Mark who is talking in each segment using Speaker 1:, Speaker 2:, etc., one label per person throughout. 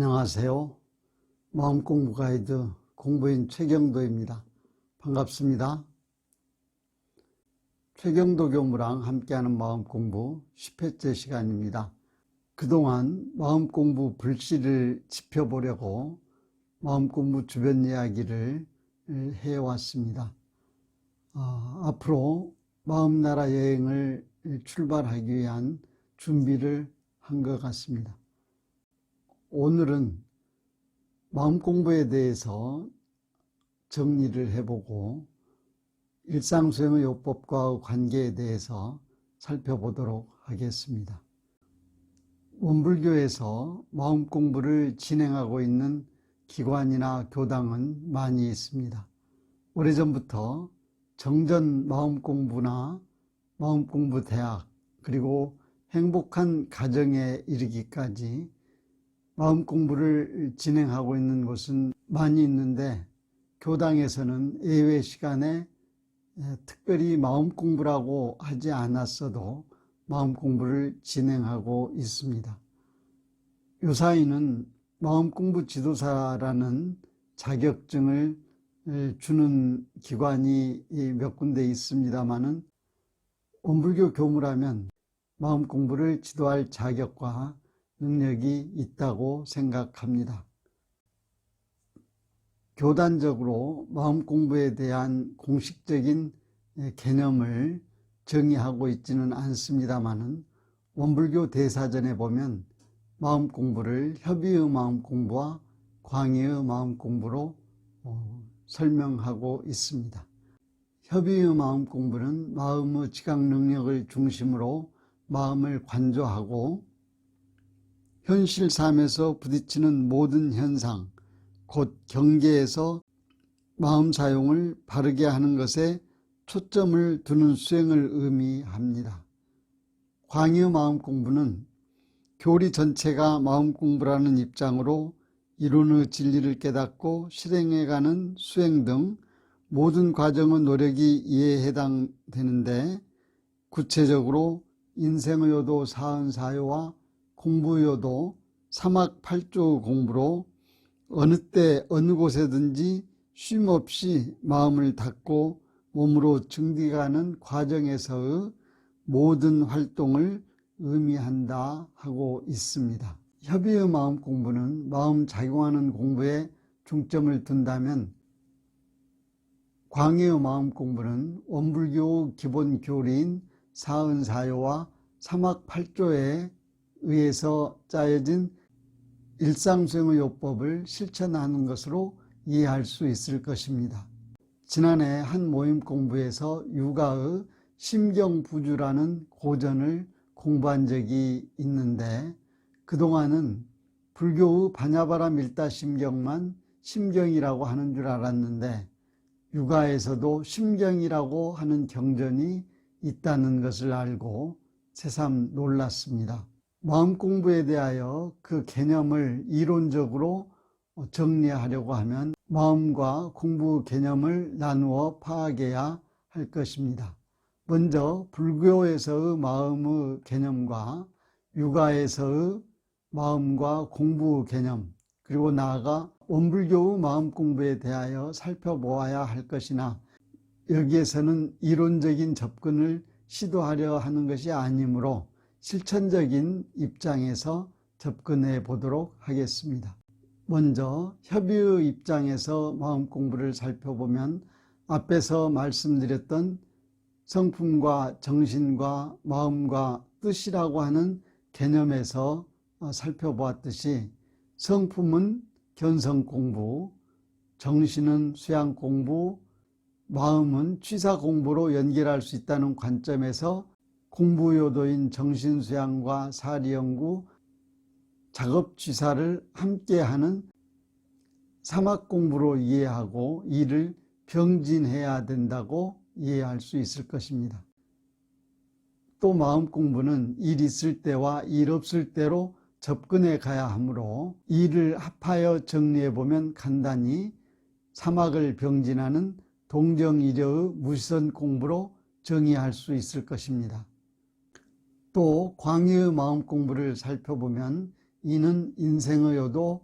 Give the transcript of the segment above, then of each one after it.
Speaker 1: 안녕하세요. 마음공부 가이드 공부인 최경도입니다. 반갑습니다. 최경도 교무랑 함께하는 마음공부 10회째 시간입니다. 그동안 마음공부 불씨를 지펴보려고 마음공부 주변 이야기를 해왔습니다. 어, 앞으로 마음나라 여행을 출발하기 위한 준비를 한 것 같습니다. 오늘은 마음 공부에 대해서 정리를 해보고 일상 수행의 요법과 관계에 대해서 살펴보도록 하겠습니다. 원불교에서 마음 공부를 진행하고 있는 기관이나 교당은 많이 있습니다. 오래전부터 정전 마음 공부나 마음 공부 대학 그리고 행복한 가정에 이르기까지 마음 공부를 진행하고 있는 곳은 많이 있는데 교당에서는 예외 시간에 특별히 마음 공부라고 하지 않았어도 마음 공부를 진행하고 있습니다. 요사이는 마음 공부 지도사라는 자격증을 주는 기관이 몇 군데 있습니다만은 원불교 교무라면 마음 공부를 지도할 자격과 능력이 있다고 생각합니다. 교단적으로 마음 공부에 대한 공식적인 개념을 정의하고 있지는 않습니다만은 원불교 대사전에 보면 마음 공부를 협의의 마음 공부와 광의의 마음 공부로 어, 설명하고 있습니다. 협의의 마음 공부는 마음의 지각 능력을 중심으로 마음을 관조하고 현실 삶에서 부딪히는 모든 현상, 곧 경계에서 마음 사용을 바르게 하는 것에 초점을 두는 수행을 의미합니다. 광의 마음 공부는 교리 전체가 마음 공부라는 입장으로 이론의 진리를 깨닫고 실행해가는 수행 등 모든 과정의 노력이 이에 해당되는데 구체적으로 인생의 요도 사은 사요와 공부요도 사막 팔조 공부로 어느 때 어느 곳에든지 쉼없이 마음을 닫고 몸으로 증득하는 과정에서의 모든 활동을 의미한다 하고 있습니다. 협의의 마음 공부는 마음 작용하는 공부에 중점을 둔다면 광해의 마음 공부는 원불교 기본 교리인 사은사요와 사막팔조에 의해서 짜여진 일상수행의 요법을 실천하는 것으로 이해할 수 있을 것입니다. 지난해 한 모임 공부에서 육아의 심경부주라는 고전을 공부한 적이 있는데 그동안은 불교의 바냐바라 밀다 심경만 심경이라고 하는 줄 알았는데 육아에서도 심경이라고 하는 경전이 있다는 것을 알고 새삼 놀랐습니다. 마음 공부에 대하여 그 개념을 이론적으로 정리하려고 하면 마음과 공부 개념을 나누어 파악해야 할 것입니다. 먼저 불교에서의 마음의 개념과 육아에서의 마음과 공부 개념 그리고 나아가 원불교의 마음 공부에 대하여 살펴보아야 할 것이나 여기에서는 이론적인 접근을 시도하려 하는 것이 아니므로 실천적인 입장에서 접근해 보도록 하겠습니다. 먼저 협의의 입장에서 마음 공부를 살펴보면 앞에서 말씀드렸던 성품과 정신과 마음과 뜻이라고 하는 개념에서 살펴보았듯이 성품은 견성 공부, 정신은 수양 공부, 마음은 취사 공부로 연결할 수 있다는 관점에서 공부요도인 정신수양과 사리연구, 작업취사를 함께하는 사막공부로 이해하고 이를 병진해야 된다고 이해할 수 있을 것입니다. 또 마음공부는 일 있을 때와 일 없을 때로 접근해 가야 하므로 일을 합하여 정리해 보면 간단히 사막을 병진하는 동정이려의 무시선 공부로 정의할 수 있을 것입니다. 또 광의의 마음 공부를 살펴보면 이는 인생의 요도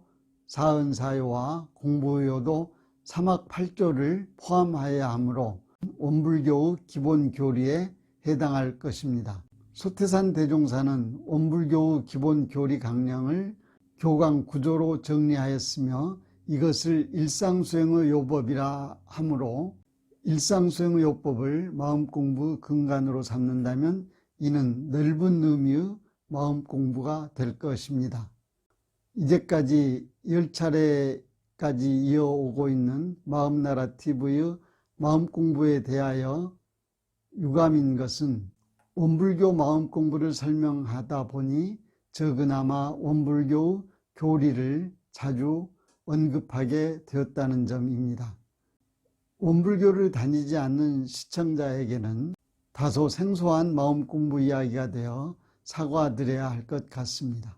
Speaker 1: 사은 사요와 공부요도 사막팔조를 포함하여야 하므로 원불교의 기본 교리에 해당할 것입니다. 소태산 대종사는 원불교의 기본 교리 강령을 교강 구조로 정리하였으며 이것을 일상수행의 요법이라 하므로 일상수행의 요법을 마음공부 근간으로 삼는다면 이는 넓은 의미의 마음 공부가 될 것입니다. 이제까지 열 차례까지 이어오고 있는 마음나라 TV의 마음 공부에 대하여 유감인 것은 원불교 마음 공부를 설명하다 보니 적으나마 원불교 교리를 자주 언급하게 되었다는 점입니다. 원불교를 다니지 않는 시청자에게는 다소 생소한 마음 공부 이야기가 되어 사과드려야 할 것 같습니다.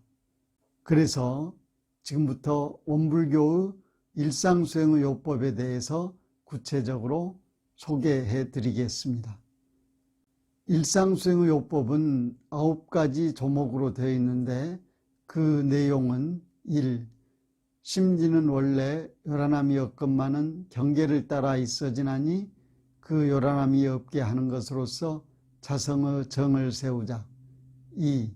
Speaker 1: 그래서 지금부터 원불교의 일상수행의 요법에 대해서 구체적으로 소개해 드리겠습니다. 일상수행의 요법은 아홉 가지 조목으로 되어 있는데 그 내용은 1. 심지는 원래 요란함이 없건만은 경계를 따라 있어지나니 그 요란함이 없게 하는 것으로서 자성의 정을 세우자. 2.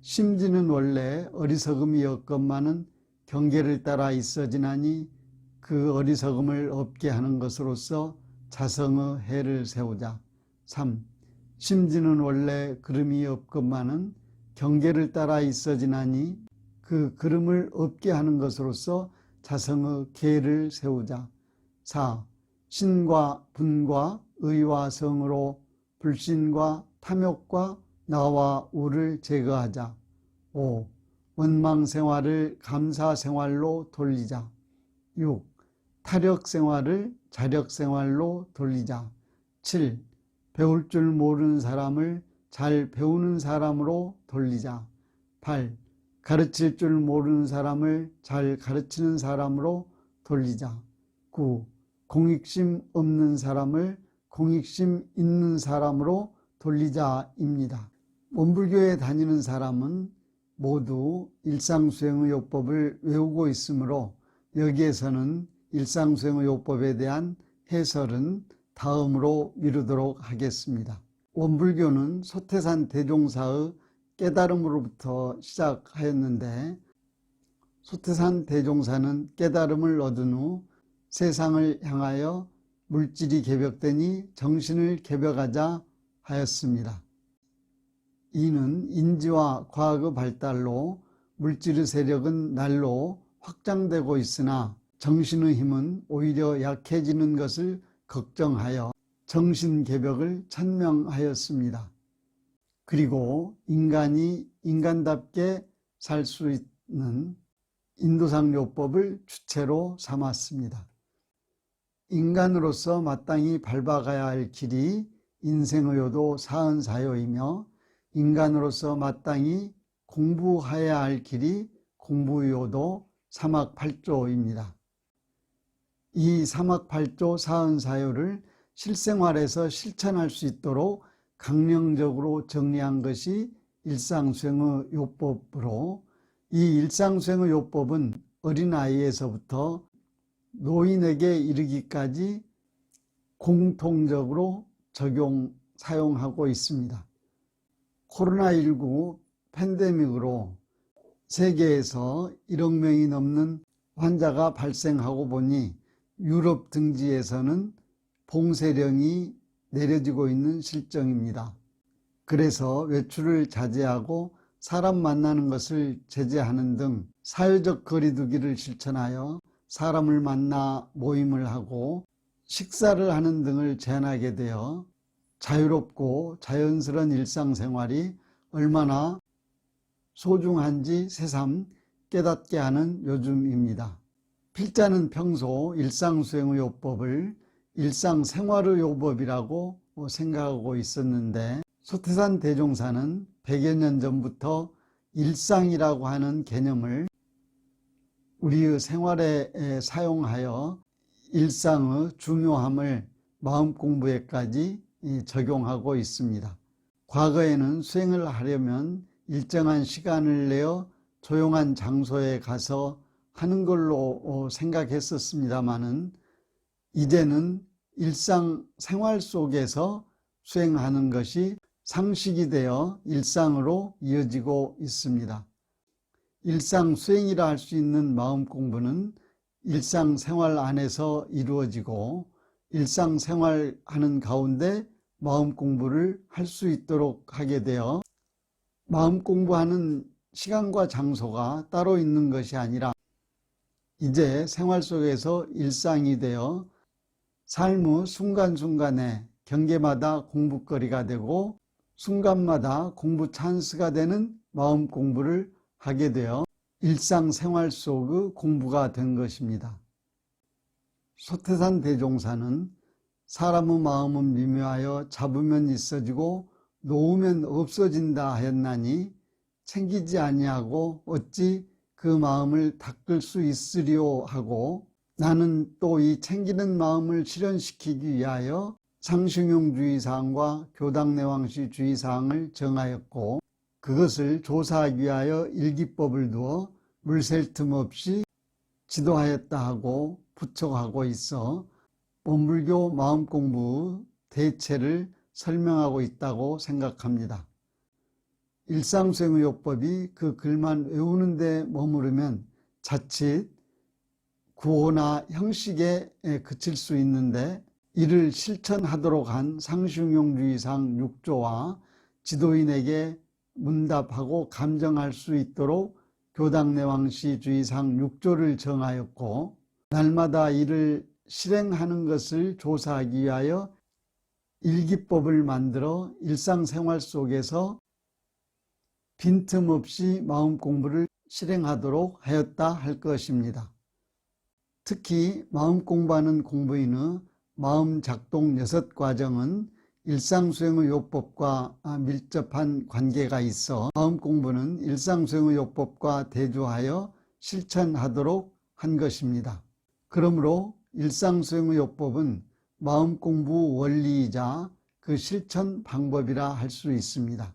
Speaker 1: 심지는 원래 어리석음이 없건만은 경계를 따라 있어지나니 그 어리석음을 없게 하는 것으로서 자성의 해를 세우자. 3. 심지는 원래 그름이 없건만은 경계를 따라 있어지나니 그 그름을 없게 하는 것으로서 자성의 계를 세우자. 4. 신과 분과 의와 성으로 불신과 탐욕과 나와 우를 제거하자. 5. 원망 생활을 감사 생활로 돌리자. 6. 타력 생활을 자력 생활로 돌리자. 7. 배울 줄 모르는 사람을 잘 배우는 사람으로 돌리자. 8. 가르칠 줄 모르는 사람을 잘 가르치는 사람으로 돌리자. 9. 공익심 없는 사람을 공익심 있는 사람으로 돌리자입니다. 원불교에 다니는 사람은 모두 일상수행의 요법을 외우고 있으므로 여기에서는 일상수행의 요법에 대한 해설은 다음으로 미루도록 하겠습니다. 원불교는 소태산 대종사의 깨달음으로부터 시작하였는데 소태산 대종사는 깨달음을 얻은 후 세상을 향하여 물질이 개벽되니 정신을 개벽하자 하였습니다. 이는 인지와 과학의 발달로 물질의 세력은 날로 확장되고 있으나 정신의 힘은 오히려 약해지는 것을 걱정하여 정신 개벽을 천명하였습니다. 그리고 인간이 인간답게 살 수 있는 인도상 요법을 주체로 삼았습니다. 인간으로서 마땅히 밟아가야 할 길이 인생의요도 사은사요이며 인간으로서 마땅히 공부해야 할 길이 공부요도 사막팔조입니다. 이 사막팔조 사은사요를 실생활에서 실천할 수 있도록 강령적으로 정리한 것이 일상수행의 요법으로 이 일상수행의 요법은 어린아이에서부터 노인에게 이르기까지 공통적으로 적용, 사용하고 있습니다. 코로나19 팬데믹으로 세계에서 1억 명이 넘는 환자가 발생하고 보니 유럽 등지에서는 봉쇄령이 내려지고 있는 실정입니다. 그래서 외출을 자제하고 사람 만나는 것을 제재하는 등 사회적 거리두기를 실천하여 사람을 만나 모임을 하고 식사를 하는 등을 제한하게 되어 자유롭고 자연스러운 일상생활이 얼마나 소중한지 새삼 깨닫게 하는 요즘입니다. 필자는 평소 일상수행의 요법을 일상생활의 요법이라고 생각하고 있었는데 소태산 대종사는 100여 년 전부터 일상이라고 하는 개념을 우리의 생활에 사용하여 일상의 중요함을 마음 공부에까지 적용하고 있습니다. 과거에는 수행을 하려면 일정한 시간을 내어 조용한 장소에 가서 하는 걸로 어, 생각했었습니다마는 이제는 일상 생활 속에서 수행하는 것이 상식이 되어 일상으로 이어지고 있습니다. 일상 수행이라 할 수 있는 마음 공부는 일상 생활 안에서 이루어지고 일상 생활 하는 가운데 마음 공부를 할 수 있도록 하게 되어 마음 공부하는 시간과 장소가 따로 있는 것이 아니라 이제 생활 속에서 일상이 되어 삶의 순간순간에 경계마다 공부거리가 되고 순간마다 공부 찬스가 되는 마음 공부를 하게 되어 일상생활 속의 공부가 된 것입니다. 소태산 대종사는 사람의 마음은 미묘하여 잡으면 있어지고 놓으면 없어진다 하였나니 챙기지 아니하고 어찌 그 마음을 닦을 수 있으리오 하고 나는 또 이 챙기는 마음을 실현시키기 위하여 상승용주의사항과 교당내왕시 주의사항을 정하였고 그것을 조사하기 위하여 일기법을 두어 물샐 틈 없이 지도하였다 하고 부촉하고 있어 본불교 마음공부 대체를 설명하고 있다고 생각합니다. 일상생의요법이 그 글만 외우는 데 머무르면 자칫 구호나 형식에 그칠 수 있는데 이를 실천하도록 한 상승용주의상 6조와 지도인에게 문답하고 감정할 수 있도록 교당 내왕시 주의상 6조를 정하였고 날마다 이를 실행하는 것을 조사하기 위하여 일기법을 만들어 일상생활 속에서 빈틈없이 마음 공부를 실행하도록 하였다 할 것입니다. 특히 마음 공부하는 공부인의 마음 작동 여섯 과정은 일상수행의 요법과 밀접한 관계가 있어 마음 공부는 일상수행의 요법과 대조하여 실천하도록 한 것입니다. 그러므로 일상수행의 요법은 마음 공부 원리이자 그 실천 방법이라 할 수 있습니다.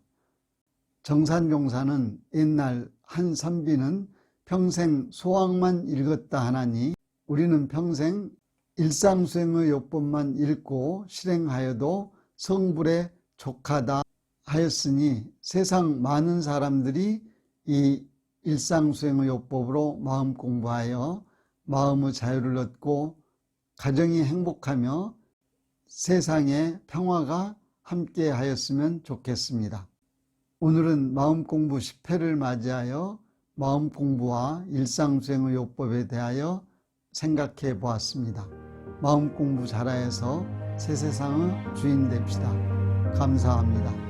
Speaker 1: 정산종사는 옛날 한 선비는 평생 소왕만 읽었다 하나니 우리는 평생 일상수행의 요법만 읽고 실행하여도 성불에 족하다 하였으니 세상 많은 사람들이 이 일상수행의 요법으로 마음 공부하여 마음의 자유를 얻고 가정이 행복하며 세상에 평화가 함께 하였으면 좋겠습니다. 오늘은 마음 공부 10회를 맞이하여 마음 공부와 일상수행의 요법에 대하여 생각해 보았습니다. 마음 공부 잘하여서 새 세상의 주인 됩시다. 감사합니다.